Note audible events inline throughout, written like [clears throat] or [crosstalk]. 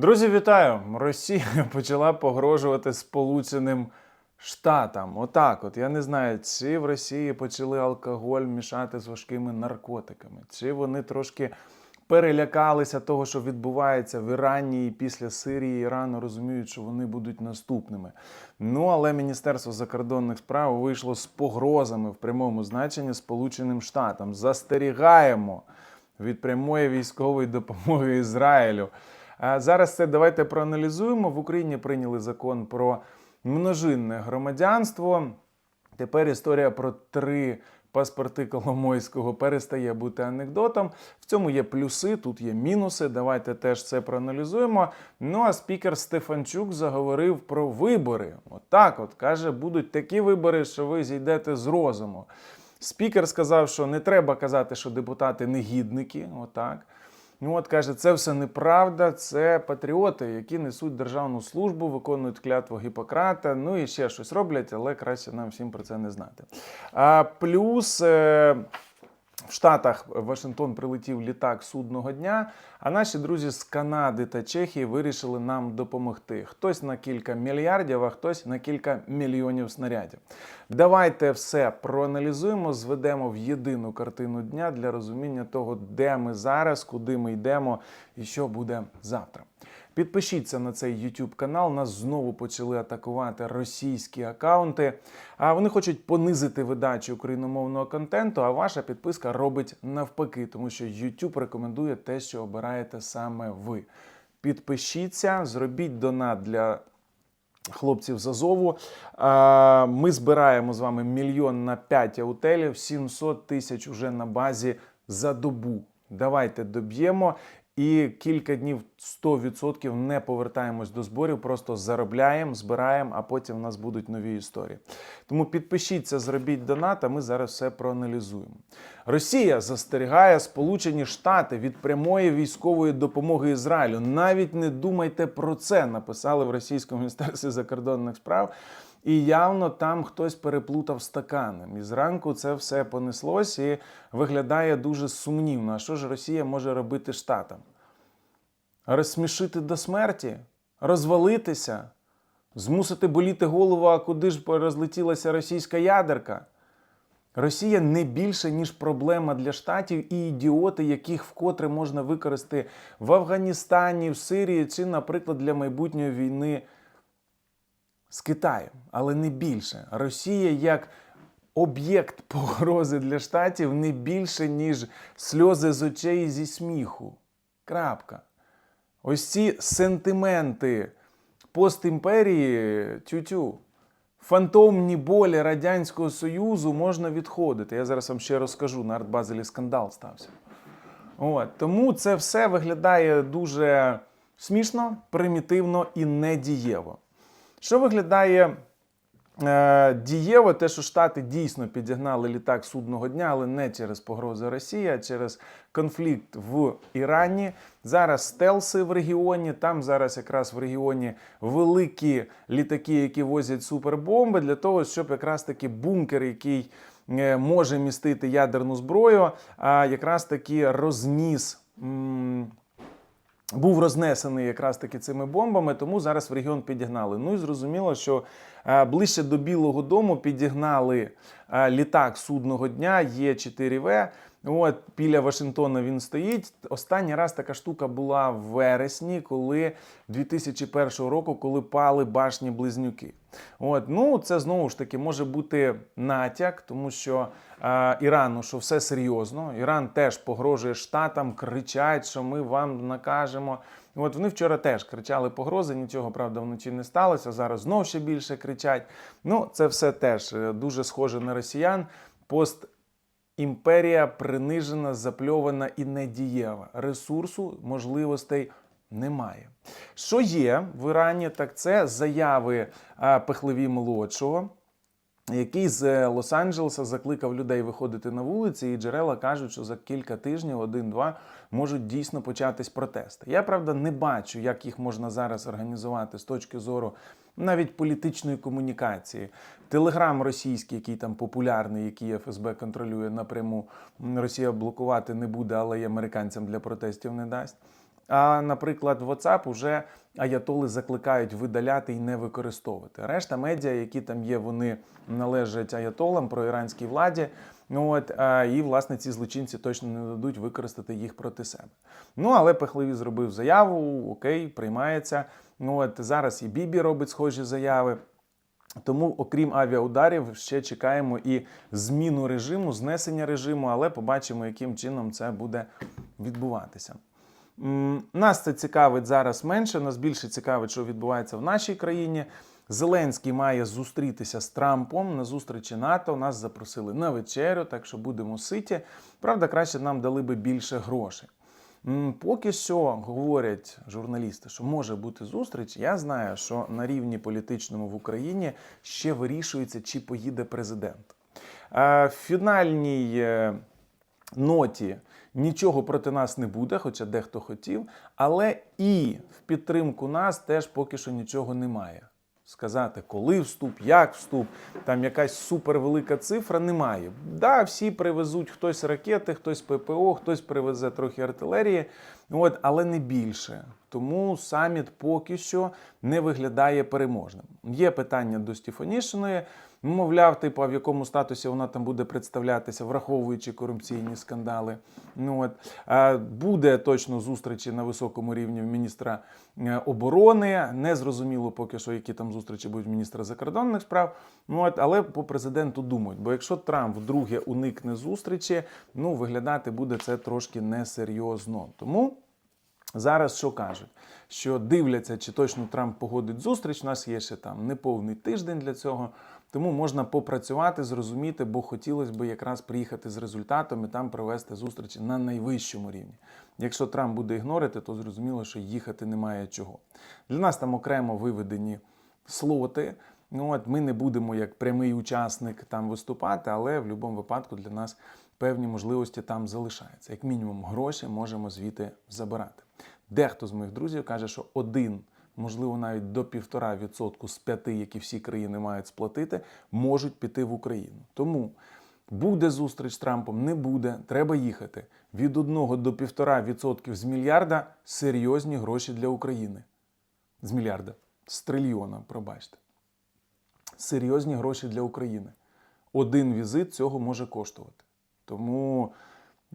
Друзі, вітаю! Росія [laughs] почала погрожувати Сполученим Штатам. Отак, от я не знаю, чи в Росії почали алкоголь мішати з важкими наркотиками, чи вони трошки перелякалися того, що відбувається в Ірані і після Сирії Ірану розуміють, що вони будуть наступними. Ну але Міністерство закордонних справ вийшло з погрозами в прямому значенні Сполученим Штатам. Застерігаємо від прямої військової допомоги Ізраїлю. Зараз це давайте проаналізуємо. В Україні прийняли закон про множинне громадянство. Тепер історія про три паспорти Коломойського перестає бути анекдотом. В цьому є плюси, тут є мінуси. Давайте теж це проаналізуємо. Ну а спікер Стефанчук заговорив про вибори. Отак, от каже, будуть такі вибори, що ви зійдете з розуму. Спікер сказав, що не треба казати, що депутати негідники. Отак. Ну от каже, це все неправда, це патріоти, які несуть державну службу, виконують клятву Гіппократа, ну і ще щось роблять, але краще нам всім про це не знати. А плюс. Е- в Штатах в Вашингтон прилетів літак судного дня, а наші друзі з Канади та Чехії вирішили нам допомогти. Хтось на кілька мільярдів, а хтось на кілька мільйонів снарядів. Давайте все проаналізуємо, зведемо в єдину картину дня для розуміння того, де ми зараз, куди ми йдемо і що буде завтра. Підпишіться на цей YouTube канал. Нас знову почали атакувати російські акаунти. А вони хочуть понизити видачу україномовного контенту. А ваша підписка робить навпаки, тому що YouTube рекомендує те, що обираєте саме ви. Підпишіться, зробіть донат для. Хлопців з Азову. Ми збираємо з вами мільйон на 5 аутелів, 700 тисяч уже на базі за добу. Давайте доб'ємо. І кілька днів 100% не повертаємось до зборів, просто заробляємо, збираємо, а потім в нас будуть нові історії. Тому підпишіться, зробіть донат, а ми зараз все проаналізуємо. Росія застерігає Сполучені Штати від прямої військової допомоги Ізраїлю. Навіть не думайте про це, написали в російському міністерстві закордонних справ. І явно там хтось переплутав стакани. І зранку це все понеслось і виглядає дуже сумнівно. А що ж Росія може робити штатам? Розсмішити до смерті, розвалитися, змусити боліти голову, а куди ж розлетілася російська ядерка? Росія не більше, ніж проблема для штатів і ідіоти, яких вкотре можна використати в Афганістані, в Сирії чи, наприклад, для майбутньої війни з Китаєм, але не більше. Росія як об'єкт погрози для штатів не більше, ніж сльози з очей зі сміху. Крапка. Ось ці сентименти постімперії тютю. Фантомні болі Радянського Союзу можна відходити. Я зараз вам ще розкажу, на артбазелі скандал стався. От, тому це все виглядає дуже смішно, примітивно і недієво. Що виглядає е, дієво, те, що Штати дійсно підігнали літак судного дня, але не через погрози Росії, а через конфлікт в Ірані. Зараз стелси в регіоні. Там зараз якраз в регіоні великі літаки, які возять супербомби, для того, щоб якраз таки бункер, який е, може містити ядерну зброю, а якраз таки розніс. Був рознесений якраз таки цими бомбами, тому зараз в регіон підігнали. Ну і зрозуміло, що е, ближче до Білого Дому підігнали е, літак судного дня Є4В. От біля Вашингтона він стоїть. Останній раз така штука була в вересні, коли 2001 року, коли пали башні близнюки. От ну це знову ж таки може бути натяк, тому що е, Ірану, що все серйозно. Іран теж погрожує штатам, кричать, що ми вам накажемо. От вони вчора теж кричали погрози, нічого правда вночі не сталося. Зараз знов ще більше кричать. Ну, це все теж е, дуже схоже на росіян. Пост імперія принижена, запльована і недієва. Ресурсу, можливостей немає. Що є в Ірані, так це заяви а, пехлеві молодшого. Який з е, Лос-Анджелеса закликав людей виходити на вулиці, і джерела кажуть, що за кілька тижнів, один-два, можуть дійсно початись протести. Я правда не бачу, як їх можна зараз організувати з точки зору навіть політичної комунікації. Телеграм російський, який там популярний, який ФСБ контролює напряму, Росія блокувати не буде, але й американцям для протестів не дасть. А, наприклад, WhatsApp уже аятоли закликають видаляти і не використовувати. Решта медіа, які там є, вони належать аятолам про іранській владі. Ну от а, і власне ці злочинці точно не дадуть використати їх проти себе. Ну але Пехлеві зробив заяву, окей, приймається. Ну от зараз і Бібі робить схожі заяви. Тому, окрім авіаударів, ще чекаємо і зміну режиму, знесення режиму, але побачимо, яким чином це буде відбуватися. Нас це цікавить зараз менше. Нас більше цікавить, що відбувається в нашій країні. Зеленський має зустрітися з Трампом на зустрічі НАТО. Нас запросили на вечерю, так що будемо ситі. Правда, краще нам дали би більше грошей. Поки що говорять журналісти, що може бути зустріч. Я знаю, що на рівні політичному в Україні ще вирішується, чи поїде президент. Е, В фінальній е, ноті нічого проти нас не буде, хоча дехто хотів, але і в підтримку нас теж поки що нічого немає. Сказати, коли вступ, як вступ, там якась супервелика цифра немає. Да, всі привезуть хтось ракети, хтось ППО, хтось привезе трохи артилерії, от, але не більше. Тому саміт поки що не виглядає переможним. Є питання до Стефанішиної. Мовляв, типу, а в якому статусі вона там буде представлятися, враховуючи корупційні скандали. Ну от буде точно зустрічі на високому рівні міністра е, оборони. Не зрозуміло поки що, які там зустрічі будуть міністра закордонних справ. Ну от, але по президенту думають. Бо якщо Трамп вдруге уникне зустрічі, ну виглядати буде це трошки несерйозно. Тому. Зараз що кажуть? Що дивляться, чи точно Трамп погодить зустріч. У нас є ще там неповний тиждень для цього. Тому можна попрацювати, зрозуміти, бо хотілося б якраз приїхати з результатом і там провести зустрічі на найвищому рівні. Якщо Трамп буде ігнорити, то зрозуміло, що їхати немає чого. Для нас там окремо виведені слоти. Ну от ми не будемо як прямий учасник там виступати, але в будь-якому випадку для нас певні можливості там залишаються. Як мінімум, гроші можемо звідти забирати. Дехто з моїх друзів каже, що один, можливо, навіть до півтора відсотку з п'яти, які всі країни мають сплатити, можуть піти в Україну. Тому буде зустріч з Трампом, не буде, треба їхати. Від 1 до 1,5% з мільярда серйозні гроші для України. З мільярда, з трильйона, пробачте. Серйозні гроші для України. Один візит цього може коштувати. Тому,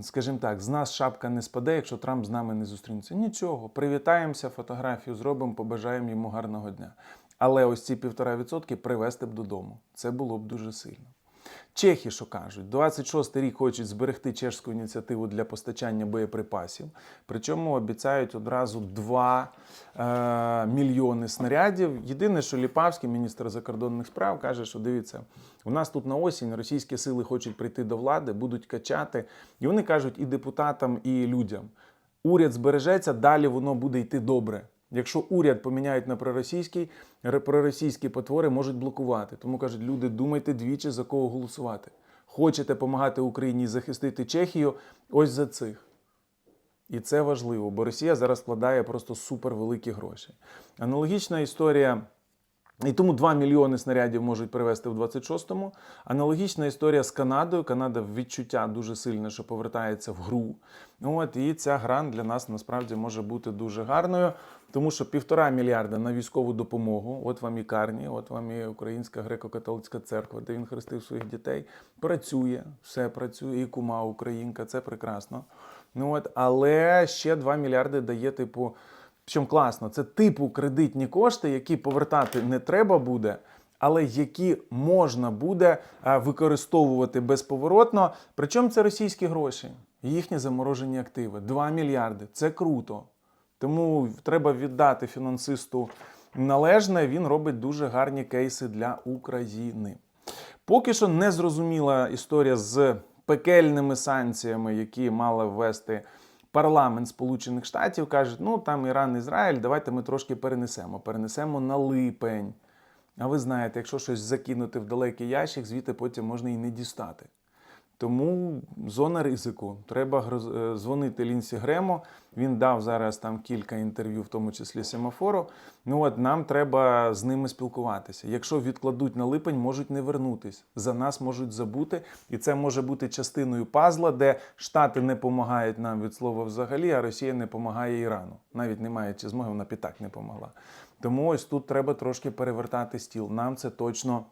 скажімо так, з нас шапка не спаде, якщо Трамп з нами не зустрінеться. Нічого, привітаємося, фотографію зробимо, побажаємо йому гарного дня. Але ось ці півтора відсотки привезти б додому. Це було б дуже сильно. Чехи, що кажуть, 26 рік хочуть зберегти чешську ініціативу для постачання боєприпасів. Причому обіцяють одразу 2 е, мільйони снарядів. Єдине, що Ліпавський, міністр закордонних справ, каже, що дивіться, у нас тут на осінь російські сили хочуть прийти до влади, будуть качати. І вони кажуть і депутатам, і людям: уряд збережеться, далі воно буде йти добре. Якщо уряд поміняють на проросійський, проросійські потвори можуть блокувати. Тому кажуть, люди, думайте двічі за кого голосувати. Хочете допомагати Україні захистити Чехію? Ось за цих. І це важливо, бо Росія зараз вкладає просто супервеликі гроші. Аналогічна історія. І тому 2 мільйони снарядів можуть привезти в 26-му. Аналогічна історія з Канадою. Канада в відчуття дуже сильне, що повертається в гру. От, і ця гра для нас насправді може бути дуже гарною, тому що півтора мільярда на військову допомогу. От вам і Карні, от вам і Українська греко-католицька церква, де він хрестив своїх дітей. Працює, все працює, і кума українка, це прекрасно. Ну от, але ще 2 мільярди дає, типу. Причому класно, це типу кредитні кошти, які повертати не треба буде, але які можна буде е, використовувати безповоротно. Причому це російські гроші, їхні заморожені активи. 2 мільярди. Це круто. Тому треба віддати фінансисту належне. Він робить дуже гарні кейси для України. Поки що не зрозуміла історія з пекельними санкціями, які мала ввести парламент Сполучених Штатів. Кажуть, ну там Іран, Ізраїль, давайте ми трошки перенесемо. Перенесемо на липень. А ви знаєте, якщо щось закинути в далекий ящик, звідти потім можна і не дістати. Тому зона ризику. Треба е, дзвонити Лінсі Гремо. Він дав зараз там кілька інтерв'ю, в тому числі семафору. Ну от нам треба з ними спілкуватися. Якщо відкладуть на липень, можуть не вернутись. За нас можуть забути, і це може бути частиною пазла, де Штати не допомагають нам від слова взагалі, а Росія не допомагає Ірану. Навіть не маючи змоги, вона б не помогла. Тому ось тут треба трошки перевертати стіл. Нам це точно.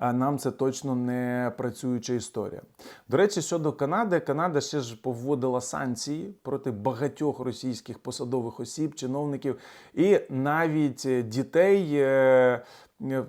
Нам це точно не працююча історія. До речі, щодо Канади, Канада ще ж повводила санкції проти багатьох російських посадових осіб, чиновників і навіть дітей, е,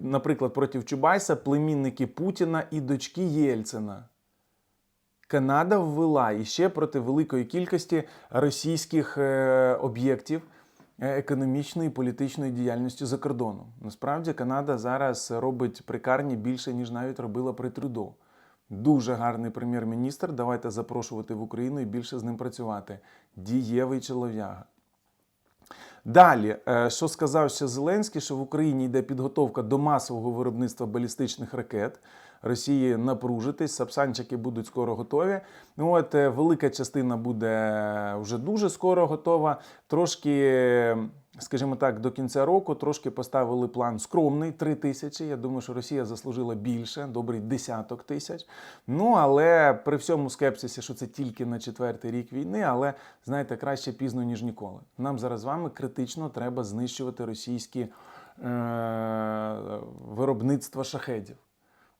наприклад, проти Чубайса, племінники Путіна і дочки Єльцина. Канада ввела іще проти великої кількості російських е, об'єктів економічної і політичної діяльності за кордоном. Насправді Канада зараз робить при Карні більше, ніж навіть робила при Трюдо. Дуже гарний прем'єр-міністр. Давайте запрошувати в Україну і більше з ним працювати. Дієвий чолов'яга. Далі, е, що сказав ще Зеленський, що в Україні йде підготовка до масового виробництва балістичних ракет. Росії напружитись, сапсанчики будуть скоро готові. Ну от е, велика частина буде вже дуже скоро готова. Трошки, скажімо так, до кінця року трошки поставили план скромний 3 тисячі. Я думаю, що Росія заслужила більше, добрий десяток тисяч. Ну але при всьому скепсисі, що це тільки на четвертий рік війни, але знаєте, краще пізно ніж ніколи. Нам зараз з вами критично треба знищувати російські е- виробництва шахедів.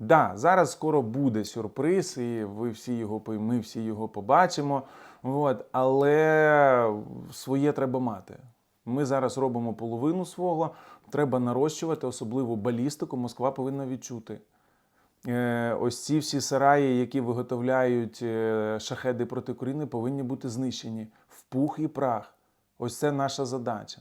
Да, зараз скоро буде сюрприз, і ви всі його ми всі його побачимо. От, але своє треба мати. Ми зараз робимо половину свого, треба нарощувати, особливо балістику. Москва повинна відчути. Е, ось ці всі сараї, які виготовляють е, шахеди проти України, повинні бути знищені в пух і прах. Ось це наша задача.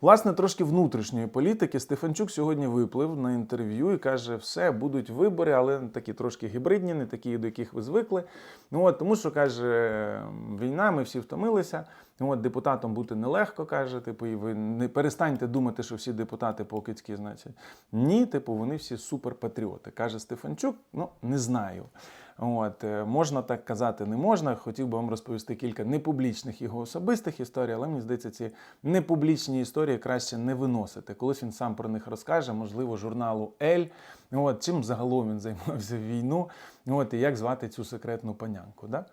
Власне, трошки внутрішньої політики Стефанчук сьогодні виплив на інтерв'ю і каже: все, будуть вибори, але такі трошки гібридні, не такі, до яких ви звикли. Ну от тому, що каже, війна, ми всі втомилися. Ну, от депутатом бути нелегко, каже. Типу, і ви не перестаньте думати, що всі депутати покидькі, значить. Ні, типу, вони всі суперпатріоти. Каже Стефанчук, ну не знаю. От, е, можна так казати, не можна. Хотів би вам розповісти кілька непублічних його особистих історій, але мені здається, ці непублічні історії краще не виносити. Колись він сам про них розкаже, можливо, журналу Ель. От, чим загалом він займався в війну, от, і як звати цю секретну панянку. Да?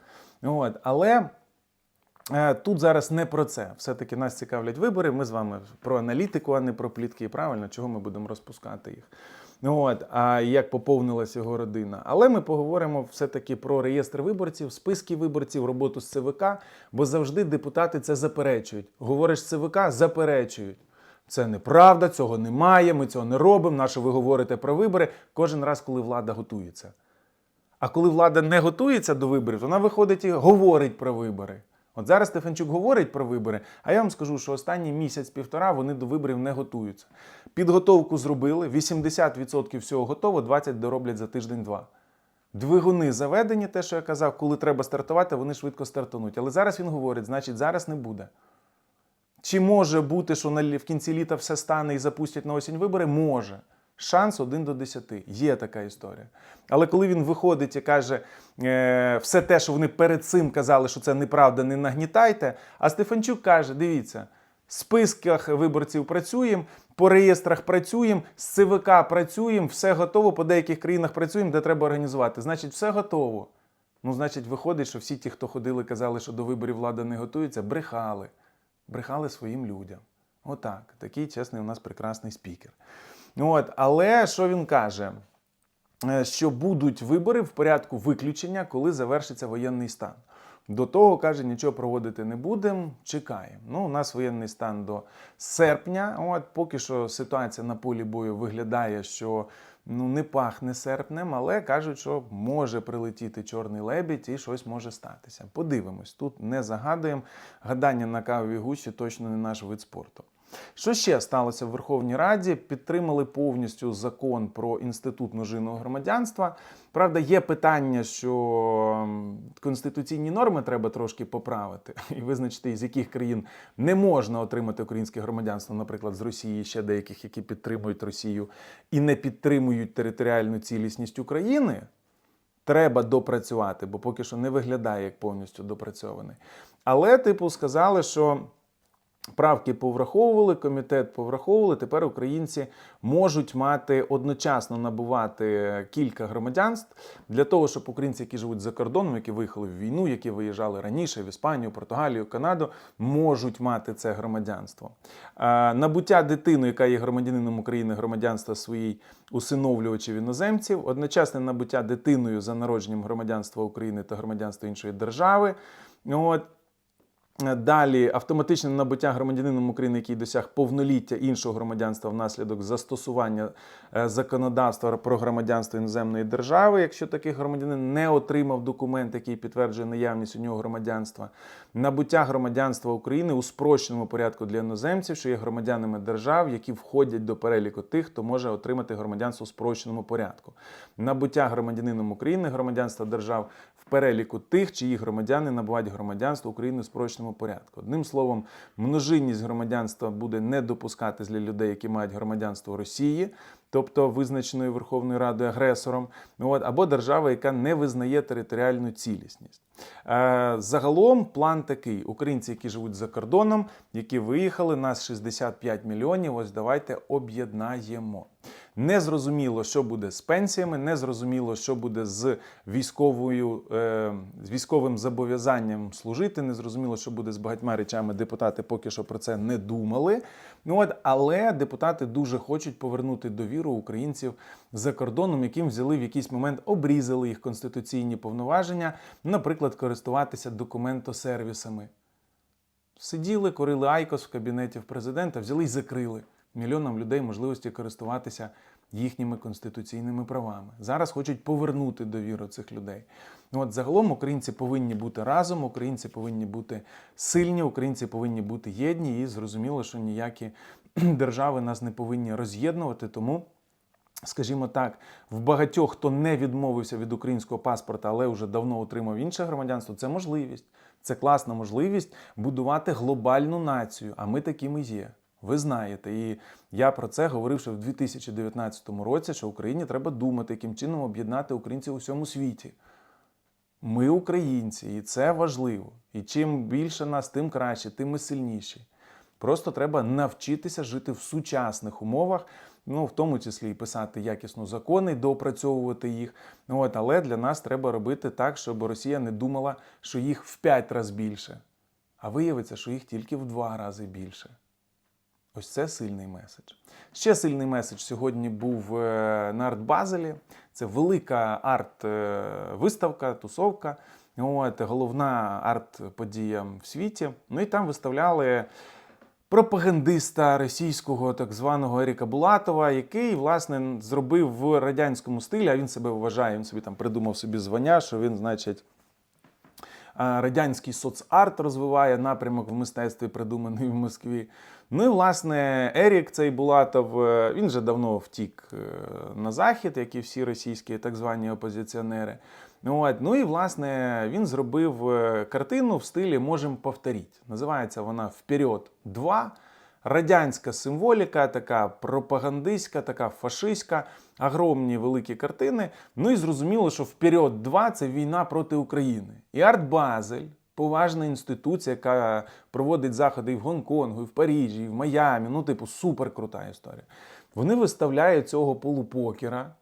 От, але. Е, Тут зараз не про це. Все-таки нас цікавлять вибори. Ми з вами про аналітику, а не про плітки. І Правильно, чого ми будемо розпускати їх. Ну От, а як поповнилась його родина. Але ми поговоримо все-таки про реєстр виборців, списки виборців, роботу з ЦВК, бо завжди депутати це заперечують. Говориш ЦВК, заперечують. Це неправда, цього немає, ми цього не робимо. Наше ви говорите про вибори кожен раз, коли влада готується. А коли влада не готується до виборів, вона виходить і говорить про вибори. От зараз Стефанчук говорить про вибори, а я вам скажу, що останній місяць-півтора вони до виборів не готуються. Підготовку зробили, 80% всього готово, 20% дороблять за тиждень-два. Двигуни заведені, те, що я казав, коли треба стартувати, вони швидко стартануть. Але зараз він говорить, значить, зараз не буде. Чи може бути, що в кінці літа все стане і запустять на осінь вибори? Може. Шанс 1 до 10. Є така історія. Але коли він виходить і каже е, все те, що вони перед цим казали, що це неправда, не нагнітайте. А Стефанчук каже: дивіться, в списках виборців працюємо, по реєстрах працюємо, з ЦВК працюємо, все готово, по деяких країнах працюємо, де треба організувати. Значить, все готово. Ну, значить, виходить, що всі ті, хто ходили, казали, що до виборів влада не готується, брехали. Брехали своїм людям. Отак. Такий чесний у нас прекрасний спікер. От, але що він каже? Е, Що будуть вибори в порядку виключення, коли завершиться воєнний стан. До того каже, нічого проводити не будемо, чекаємо. Ну, у нас воєнний стан до серпня. От поки що ситуація на полі бою виглядає, що ну не пахне серпнем, але кажуть, що може прилетіти чорний лебідь і щось може статися. Подивимось, тут не загадуємо. Гадання на кавовій гущі точно не наш вид спорту. Що ще сталося в Верховній Раді? Підтримали повністю закон про інститут множинного громадянства. Правда, є питання, що конституційні норми треба трошки поправити і визначити, з яких країн не можна отримати українське громадянство, наприклад, з Росії, ще деяких, які підтримують Росію і не підтримують територіальну цілісність України. треба допрацювати, бо поки що не виглядає як повністю допрацьований. Але, типу, сказали, що. Правки повраховували, комітет повраховували. Тепер українці можуть мати одночасно набувати кілька громадянств для того, щоб українці, які живуть за кордоном, які виїхали в війну, які виїжджали раніше в Іспанію, Португалію, Канаду, можуть мати це громадянство. Е, Набуття дитини, яка є громадянином України, громадянства своїй усиновлювачів іноземців, одночасне набуття дитиною за народженням громадянства України та громадянства іншої держави. От. Далі автоматичне набуття громадянином України, який досяг повноліття іншого громадянства внаслідок застосування е, законодавства про громадянство іноземної держави, якщо такий громадянин не отримав документ, який підтверджує наявність у нього громадянства, набуття громадянства України у спрощеному порядку для іноземців, що є громадянами держав, які входять до переліку тих, хто може отримати громадянство у спрощеному порядку, набуття громадянином України громадянства держав переліку тих, чиї громадяни набувають громадянство України у спрощеному порядку. Одним словом, множинність громадянства буде не допускатись для людей, які мають громадянство Росії, тобто визначеної Верховною Радою агресором, от, або держава, яка не визнає територіальну цілісність. Е, загалом план такий: українці, які живуть за кордоном, які виїхали, нас 65 мільйонів. Ось давайте об'єднаємо. Не зрозуміло, що буде з пенсіями, не зрозуміло, що буде з військовою е, з військовим зобов'язанням служити. Не зрозуміло, що буде з багатьма речами. Депутати поки що про це не думали. Ну от, але депутати дуже хочуть повернути довіру українців за кордоном, яким взяли в якийсь момент, обрізали їх конституційні повноваження, наприклад, користуватися документосервісами. Сиділи, корили айкос в кабінеті президента, взяли і закрили мільйонам людей можливості користуватися їхніми конституційними правами. Зараз хочуть повернути довіру цих людей. Ну от загалом українці повинні бути разом, українці повинні бути сильні, українці повинні бути єдні, і зрозуміло, що ніякі [clears throat] держави нас не повинні роз'єднувати. Тому. Скажімо так, в багатьох, хто не відмовився від українського паспорта, але вже давно отримав інше громадянство, це можливість. Це класна можливість будувати глобальну націю. А ми такими є. Ви знаєте, і я про це говорив ще в 2019 році, що Україні треба думати, яким чином об'єднати українців у всьому світі. Ми українці, і це важливо. І чим більше нас, тим краще, тим ми сильніші. Просто треба навчитися жити в сучасних умовах, ну в тому числі і писати якісно закони, доопрацьовувати їх. От, але для нас треба робити так, щоб Росія не думала, що їх в п'ять разів більше, а виявиться, що їх тільки в два рази більше. Ось це сильний меседж. Ще сильний меседж сьогодні був е, на арт-базелі. Це велика арт-виставка, тусовка. От, головна арт-подія в світі. Ну і там виставляли пропагандиста російського так званого Еріка Булатова, який, власне, зробив в радянському стилі, а він себе вважає, він собі там придумав собі звання, що він, значить. Радянський соцарт розвиває напрямок в мистецтві, придуманий в Москві. Ну і власне Ерік цей Булатов, е, він вже давно втік е, на захід, як і всі російські так звані опозиціонери. От. Ну і власне він зробив е, картину в стилі Можем повторити. Називається вона Вперед 2. Радянська символіка, така пропагандистська, така фашистська, огромні великі картини. Ну і зрозуміло, що вперед 2 це війна проти України. І Арт Базель, поважна інституція, яка проводить заходи і в Гонконгу, і в Парижі, і в Майамі. Ну, типу, супер крута історія. Вони виставляють цього полупокера,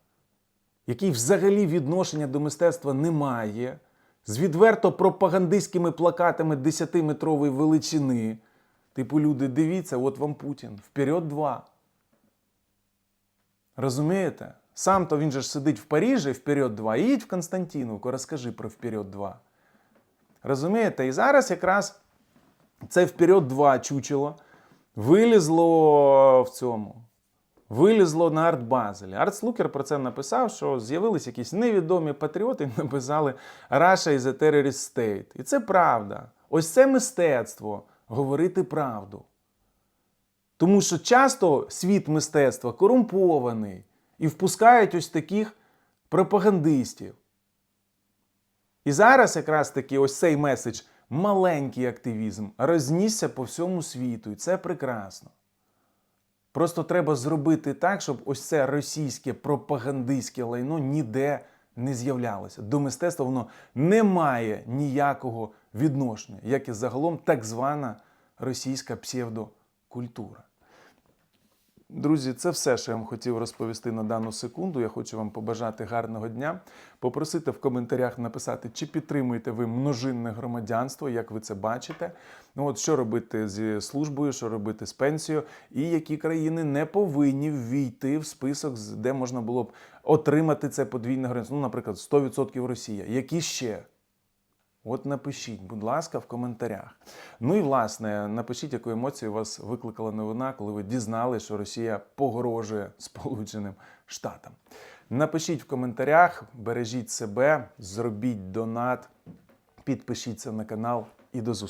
який взагалі відношення до мистецтва не має, з відверто пропагандистськими плакатами 10-метрової величини. Типу, люди, дивіться, от вам Путін, вперед два. Розумієте? Сам то він же ж сидить в Парижі вперед два. Їдь в Константиновку, розкажи про вперед два. Розумієте? І зараз якраз це вперед два чучело вилізло в цьому. Вилізло на арт-базелі. Арт-слукер про це написав, що з'явились якісь невідомі патріоти і [laughs] написали Russia is a terrorist state. І це правда. Ось це мистецтво говорити правду. Тому що часто світ мистецтва корумпований і впускають ось таких пропагандистів. І зараз якраз таки ось цей меседж, маленький активізм, рознісся по всьому світу, і це прекрасно. Просто треба зробити так, щоб ось це російське пропагандистське лайно ніде не з'являлося. До мистецтва воно не має ніякого відношення, як і загалом так звана російська псевдокультура. Друзі, це все, що я вам хотів розповісти на дану секунду. Я хочу вам побажати гарного дня. Попросити в коментарях написати, чи підтримуєте ви множинне громадянство, як ви це бачите. Ну от що робити зі службою, що робити з пенсією, і які країни не повинні ввійти в список, де можна було б отримати це подвійне громадянство. Ну, наприклад, 100% Росія. Які ще? От напишіть, будь ласка, в коментарях. Ну і власне, напишіть, яку емоцію вас викликала новина, коли ви дізнали, що Росія погрожує Сполученим Штатам. Напишіть в коментарях, бережіть себе, зробіть донат, підпишіться на канал і до зустрічі.